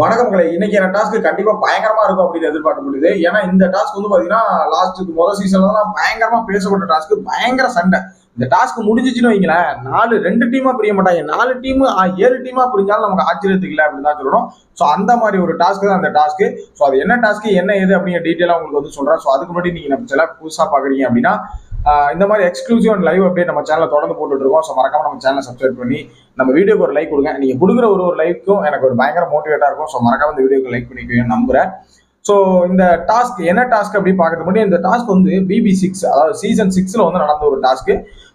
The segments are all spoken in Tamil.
வணக்கம் மக்களை இன்னைக்கு என்ன டாஸ்க் கண்டிப்பா பயங்கரமா இருக்கும் அப்படின்னு எதிர்பார்க்க முடியுது. ஏன்னா இந்த டாஸ்க் வந்து பாத்தீங்கன்னா லாஸ்ட்டுக்கு முதல் சீசன்ல தான் பயங்கரமா பேசப்பட்ட டாஸ்க் பயங்கர சண்டை. இந்த டாஸ்க் முடிஞ்சிச்சுன்னு வைங்களேன் நாலு ரெண்டு டீமா பிரிய மாட்டாங்க. நாலு டீம் ஏழு டீமா பிரிஞ்சாலும் நமக்கு ஆச்சரியத்துக்கு இல்லை அப்படின்னு தான் சொல்லணும். ஸோ அந்த மாதிரி ஒரு டாஸ்க் தான் அந்த டாஸ்க் ஸோ அது என்ன டாஸ்க் என்ன ஏது அப்படிங்கிற டீட்டெயிலாக உங்களுக்கு வந்து சொல்றேன். ஸோ அதுக்கு முன்னாடி நீங்க நம்ம சில புதுசாக பாக்குறீங்க அப்படின்னா இந்த மாதிரி எக்ஸ்க்ளூசிவ் அண்ட் லைவ் அப்டேட் நம்ம சேனலில் தொடர்ந்து போட்டுட்டு இருக்கோம் ஸோ மறக்காம நம்ம சேனலை சப்ஸ்கிரைப் பண்ணி நம்ம வீடியோக்கு ஒரு லைக் கொடுங்க. நீங்கள் கொடுக்குற ஒரு ஒரு லைக்கும் எனக்கு ஒரு பயங்கர மோட்டிவேட்டாக இருக்கும். ஸோ மறக்காம இந்த வீடியோக்கு லைக் பண்ணிக்கவே நம்புறேன். ஸோ இந்த டாஸ்க் என்ன டாஸ்க் அப்படி பார்க்கறது முன்னாடி இந்த டாஸ்க் வந்து பிபி சிக்ஸ் அதாவது சீசன் சிக்ஸில் வந்து நடந்த ஒரு டாஸ்க்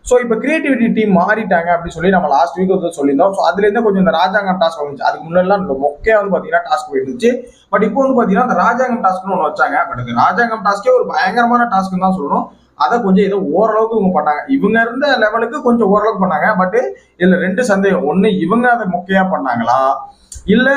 ஸோ இப்போ கிரியேட்டிவிட்டி டீம் மாறிட்டாங்க அப்படின்னு சொல்லி நம்ம லாஸ்ட் வீக் வந்து சொல்லியிருந்தோம். ஸோ அதுலேருந்து கொஞ்சம் இந்த ராஜாங்கம் டாஸ்க் வந்துச்சு. அதுக்கு முன்னாடிலாம் இந்த மொக்கையா வந்து பார்த்தீங்கன்னா டாஸ்க் போயிருந்துச்சு. பட் இப்போ வந்து பார்த்தீங்கன்னா அந்த ராஜாங்கம் டாஸ்க்னு ஒன்று வச்சாங்க. பட் இந்த ராஜாங்கம் டாஸ்க்கே ஒரு பயங்கரமான டாஸ்க்குன்னு தான் சொல்லணும். அதை கொஞ்சம் ஏதோ ஓரளவுக்கு இவங்க பண்ணாங்க. இவங்க இருந்த லெவலுக்கு கொஞ்சம் ஓரளவுக்கு பண்ணாங்க. பட் இதுல ரெண்டு சந்தேகம். ஒன்று இவங்க அதை மொக்கையா பண்ணாங்களா? இல்ல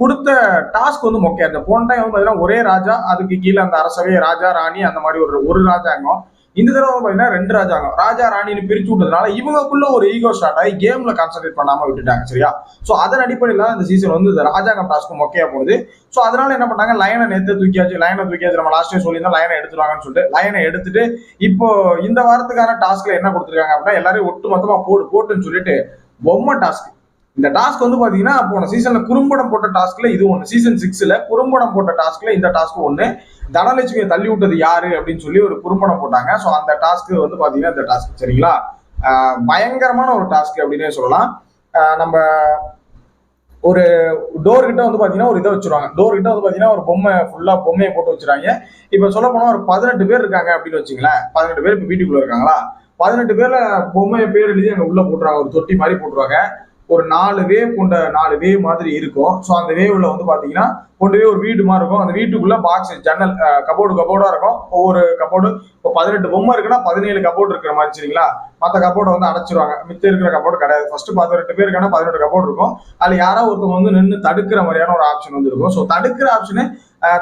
கொடுத்த டாஸ்க் வந்து மொக்கையா? இருந்தது போன டைம் வந்து பாத்தீங்கன்னா ஒரே ராஜா அதுக்கு கீழே அந்த அரசவை ராஜா ராணி அந்த மாதிரி ஒரு ஒரு ராஜாங்கம். இந்த தடவை பார்த்தீங்கன்னா ரெண்டு ராஜாங்கம் ராஜா ராணின்னு பிரிச்சு விட்டதுனால இவங்களுக்குள்ள ஒரு ஈகோ ஸ்டார்ட் ஆகி கேம்ல கான்சென்ட்ரேட் பண்ணாம விட்டுட்டாங்க சரியா? சோ அதன் அடிப்படையில் தான் இந்த சீசன் வந்து இந்த ராஜாங்கம் டாஸ்க் மொக்கையா போகுது. சோ அதனால என்ன பண்ணாங்க லைனை நேத்து தூக்கியாச்சு. லைனை தூக்கியாச்சு. நம்ம லாஸ்ட் சொல்லியிருந்தோம் லைனை எடுத்துருவாங்கன்னு சொல்லிட்டு லைனை எடுத்துட்டு இப்போ இந்த வாரத்துக்கான டாஸ்க்ல என்ன கொடுத்துருக்காங்க அப்படின்னா எல்லாரையும் ஒட்டு மொத்தமா போடு போட்டுன்னு சொல்லிட்டு பொம்மை டாஸ்க் இந்த டாஸ்க் வந்து பாத்தீங்கன்னா போன சீசன்ல குறும்படம் போட்ட டாஸ்க்ல இது ஒண்ணு. சீசன் சிக்ஸ்ல குறும்படம் போட்ட டாஸ்க்ல இந்த டாஸ்க் ஒண்ணு. தனலட்சுமியை தள்ளி விட்டது யாரு அப்படின்னு சொல்லி ஒரு குறும்படம் போட்டாங்க. ஸோ அந்த டாஸ்க் வந்து பாத்தீங்கன்னா இந்த டாஸ்க் சரிங்களா? பயங்கரமான ஒரு டாஸ்க் அப்படின்னே சொல்லலாம். நம்ம ஒரு டோர் கிட்ட வந்து பாத்தீங்கன்னா ஒரு இதை வச்சிருவாங்க. டோர் கிட்ட வந்து பாத்தீங்கன்னா ஒரு பொம்மை ஃபுல்லா பொம்மையை போட்டு வச்சிருக்காங்க இப்ப சொல்ல போனா ஒரு பதினெட்டு பேர் இருக்காங்க அப்படின்னு வச்சுங்களேன். பதினெட்டு பேர் இப்ப வீட்டுக்குள்ள இருக்காங்களா? பதினெட்டு பேர்ல பொம்மையை பேர் எழுதி அங்க உள்ள போட்டுருவாங்க. ஒரு தொட்டி மாதிரி போட்டுருவாங்க. ஒரு நாலு வேவ் கொண்ட நாலு வேவ் மாதிரி இருக்கும். ஸோ அந்த வேவ்ல வந்து பார்த்தீங்கன்னா கொண்டு போய் ஒரு வீடு மாதிரி இருக்கும். அந்த வீட்டுக்குள்ள பாக்ஸ் ஜன்னல் கபோர்டு கபோர்டாக இருக்கும். ஒவ்வொரு கபோர்டு இப்போ பதினெட்டு பொம்மை இருக்குன்னா பதினேழு கபோர்டு இருக்கிற மாதிரி சரிங்களா? மற்ற கபோர்டை வந்து அடைச்சிருவாங்க. மித்த இருக்கிற கபோர்டு கிடையாது. ஃபர்ஸ்ட் பதினெட்டு பேருக்கான பதினெட்டு கபோர்டு இருக்கும். அதில் யாரோ ஒருத்தவங்க வந்து நின்று தடுக்கிற மாதிரியான ஒரு ஆப்ஷன் வந்து இருக்கும். ஸோ தடுக்கிற ஆப்ஷனு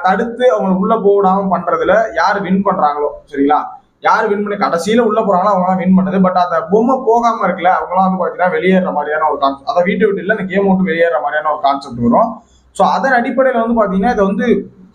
தடுத்து அவங்களுக்கு உள்ள போடாமல் பண்றதுல யார் வின் பண்றாங்களோ சரிங்களா? யார் வின் பண்ணி கடைசியில உள்ள போறாங்களோ அவங்க வின் பண்ணது. பட் அந்த பொம்மை போகாம இருக்குல்ல அவங்களாம் வந்து பாத்தீங்கன்னா வெளியேற மாதிரியான ஒரு கான்செப்ட் அதை வீட்டு விட்டு இல்ல இந்த கேம் விட்டு வெளியேற மாதிரியான ஒரு கான்செப்ட் வரும். ஸோ அதன் அடிப்படையில் வந்து பாத்தீங்கன்னா இதை வந்து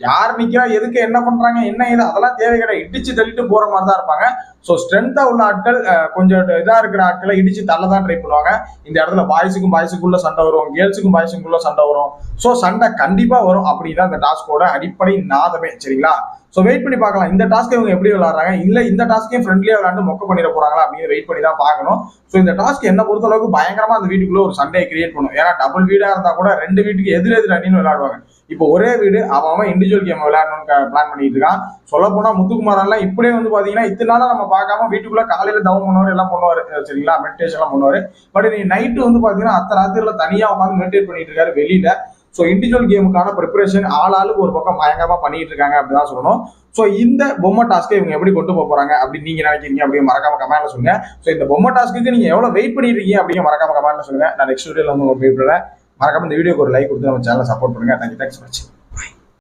யார் நிக்கிறா எதுக்கு என்ன பண்றாங்க என்ன இது அதெல்லாம் தேவை கிடையாது இடிச்சு தள்ளிட்டு போற மாதிரி தான் இருப்பாங்க. ஸோ ஸ்ட்ரென்த்தாக உள்ள ஆட்கள் கொஞ்சம் இதாக இருக்கிற ஆட்களை இடிச்சு தள்ள தான் ட்ரை பண்ணுவாங்க. இந்த இடத்துல பாய்ஸுக்கும் பாய்ஸுக்குள்ள சண்டை வரும் கேர்ள்ஸுக்கும் பாய்ஸுக்குள்ள சண்டை வரும். ஸோ சண்டை கண்டிப்பாக வரும் அப்படிதான் இந்த டாஸ்கோட அடிப்படை நாதமே சரிங்களா? ஸோ வெயிட் பண்ணி பார்க்கலாம். இந்த டாஸ்க் இவங்க எப்படி விளாட்றாங்க இல்லை இந்த டாஸ்க்கையும் ஃப்ரெண்ட்லியாக விளாண்டு மொக்க பண்ணிட போறாங்களா அப்படின்னு வெயிட் பண்ணி தான் பார்க்கணும். ஸோ இந்த டாஸ்க் என்ன பொறுத்த அளவுக்கு பயங்கரமா அந்த வீட்டுக்குள்ள ஒரு சண்டையை கிரியேட் பண்ணும். ஏன்னா டபுள் வீடாக இருந்தால் கூட ரெண்டு வீட்டுக்கு எதிர் எதிர் அணின்னு விளையாடுவாங்க. இப்போ ஒரே வீடு அவன் இண்டிவிஜுவல் கேம் விளையாடணும்னு பிளான் பண்ணிட்டு இருக்கான். சொல்ல போனா முத்துக்குமாரெல்லாம் இப்படியே வந்து பாத்தீங்கன்னா இத்தனை நம்ம பார்க்காம வீட்டுக்குள்ள காலையில தவம் பண்ணுவார் எல்லாம் பண்ணுவாரு. சரிங்களா? மெடிடேஷன் எல்லாம் பண்ணுவாரு. பட் நீ நைட்டு வந்து பாத்தீங்கன்னா அத்த ராத்திரில தனியா உட்காந்து மெடிடேட் பண்ணிட்டு இருக்காரு வெளியில. ஸோ இண்டிவிஜுவல் கேமுக்கான ப்ரிப்பரேஷன் ஆள் ஆளுக்கு ஒரு பக்கம் பயங்கரமா பண்ணிட்டு இருக்காங்க அப்படிதான் சொல்லணும். ஸோ இந்த பொம்மை டாஸ்க்கை இவங்க எப்படி கொண்டு போக போறாங்க அப்படின்னு நீங்க நினைக்கிறீங்க அப்படின்னு மறக்காம கமெண்ட்ல சொல்லுங்க. ஸோ இந்த பொம்மை டாஸ்க்கு நீங்க எவ்வளவு வெயிட் பண்ணிட்டு இருக்கீங்க அப்படிங்க மறக்காம கமெண்ட்ல சொல்லுங்க. நான் நெக்ஸ்ட் வீடியோல வந்து உங்களுக்கு வெயிட் பண்ணுறேன் மறக்காம இந்த வீடியோக்கு ஒரு லைக் கொடுத்து நம்ம சேனலை சப்போர்ட் பண்ணுங்க. தேங்க்யூ தேங்க்ஸ் ஃபார் வாட்சிங்